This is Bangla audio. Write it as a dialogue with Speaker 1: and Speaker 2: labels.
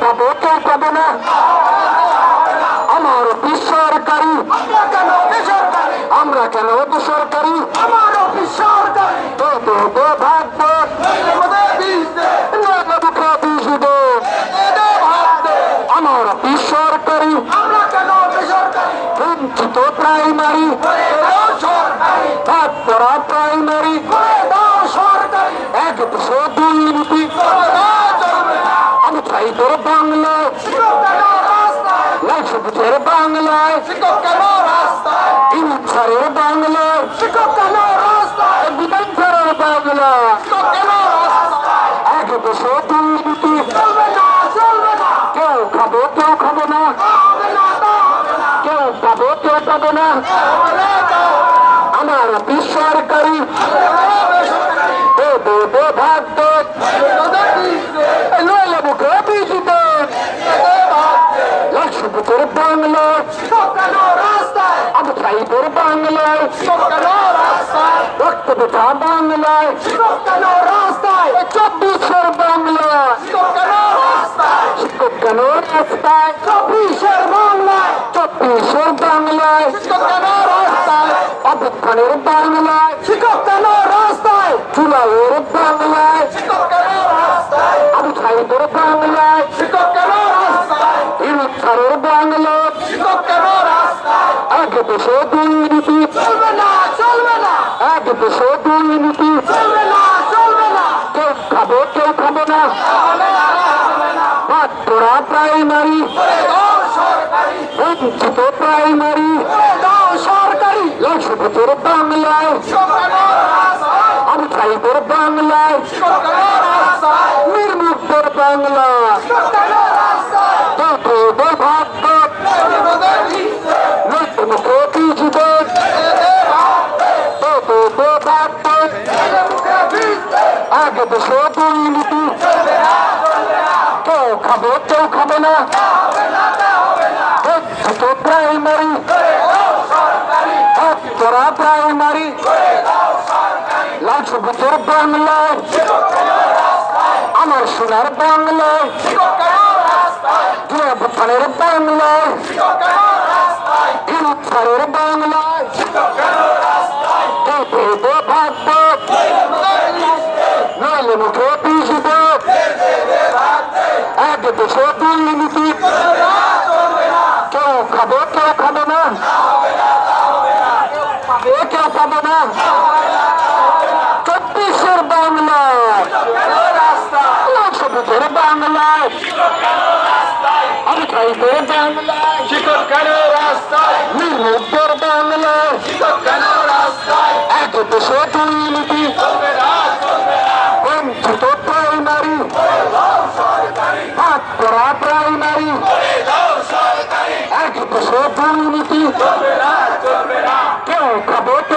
Speaker 1: পাবো কেউ পাবো না। আমার
Speaker 2: বেসরকারি।
Speaker 1: আমরা কেন বেসরকারি?
Speaker 2: আমার বেসরকারি?
Speaker 1: বঞ্চিত প্রাইমারি।
Speaker 2: সরকারি।
Speaker 1: এক দেশে দুই নীতি
Speaker 2: চলবে না চলবে না
Speaker 1: আমি চাই তোর বাংলায় সবুজের বাংলায়
Speaker 2: রাস্তায়
Speaker 1: বাংলায়
Speaker 2: শিক্ষক কেন
Speaker 1: বাংলায় এক দেশে দুই নীতি
Speaker 2: চলবে না চলবে না
Speaker 1: কেউ খাবে কেউ খাবে না। কেউ পাবে কেউ পাবে না। আমার
Speaker 2: বেসরকারি।
Speaker 1: ভাগ দে লাল সবুজের বাংলায়
Speaker 2: শিক্ষক কেন রাস্তায়।
Speaker 1: আমি চাই তোর বাংলায়
Speaker 2: শিক্ষক কেন রাস্তায়।
Speaker 1: রক্ত বেটা বাংলায়
Speaker 2: শিক্ষক কেন রাস্তায়
Speaker 1: চব্বিশের বাংলায়
Speaker 2: শিক্ষক রাস্তায়।
Speaker 1: শিক্ষক রাস্তায়।
Speaker 2: চব্বিশের বাংলায়।
Speaker 1: চব্বিশের বাংলায়
Speaker 2: রাস্তায়।
Speaker 1: অবস্থানের বাংলায়
Speaker 2: রাস্তায়।
Speaker 1: বাংলায় দেশে দুই নীতি
Speaker 2: চলবে না চলবে না।
Speaker 1: এক দেশে দুই নীতি
Speaker 2: চলবে না চলবে না।
Speaker 1: কেউ খাবে কেউ খাবে না। মাত্রা প্রাইমারি। বঞ্চিত প্রাইমারি।
Speaker 2: সরকারি
Speaker 1: সবুজের বাংলায়। আমি চাই তোর বাংলায়
Speaker 2: শিক্ষক কেন রাস্তায়
Speaker 1: নির্মুক্তর বাংলা
Speaker 2: শিক্ষক কেন রাস্তায়
Speaker 1: দেখে দে ভাগ্য
Speaker 2: আমাদের বিষ দে
Speaker 1: নতুন মুখে বীজ দে
Speaker 2: দে দে ভাত দে
Speaker 1: দেখে দে ভাগ্য
Speaker 2: দে মুখে বিষ দে
Speaker 1: আগে দেশে দুই নীতি
Speaker 2: চলবে না চলবে না
Speaker 1: কেউ খাবে কেউ খাবে না
Speaker 2: তা
Speaker 1: প্রাইমারি। মাত্রা প্রাইমারি। লাল সবুজের বাংলায় আমার সোনার বাংলায়
Speaker 2: কেন
Speaker 1: বাংলায় ইচ্ছারের বাংলায় ভাগ্য নইলে মুখে এক দেশে দুই নীতি
Speaker 2: চলবে না চলবে না
Speaker 1: কেউ খাবে কেউ খাবে না। পাবে কেউ পাবে না। চব্বিশের বাংলায়। সবুজের বাংলায়। আমি খাইতে বাংলায়।
Speaker 2: শিক্ষক কেন রাস্তায়?
Speaker 1: নির্মুক্তর বাংলায়।
Speaker 2: শিক্ষক কেন রাস্তায়?
Speaker 1: এক দেশে দুই নীতি
Speaker 2: চলবে না চলবে না
Speaker 1: বঞ্চিত প্রাইমারি
Speaker 2: করে দাও সরকারি
Speaker 1: ভাগ করা প্রাইমারি
Speaker 2: করে দাও সরকারি
Speaker 1: এক দেশে
Speaker 2: দুর্নীতি
Speaker 1: কেউ খাবে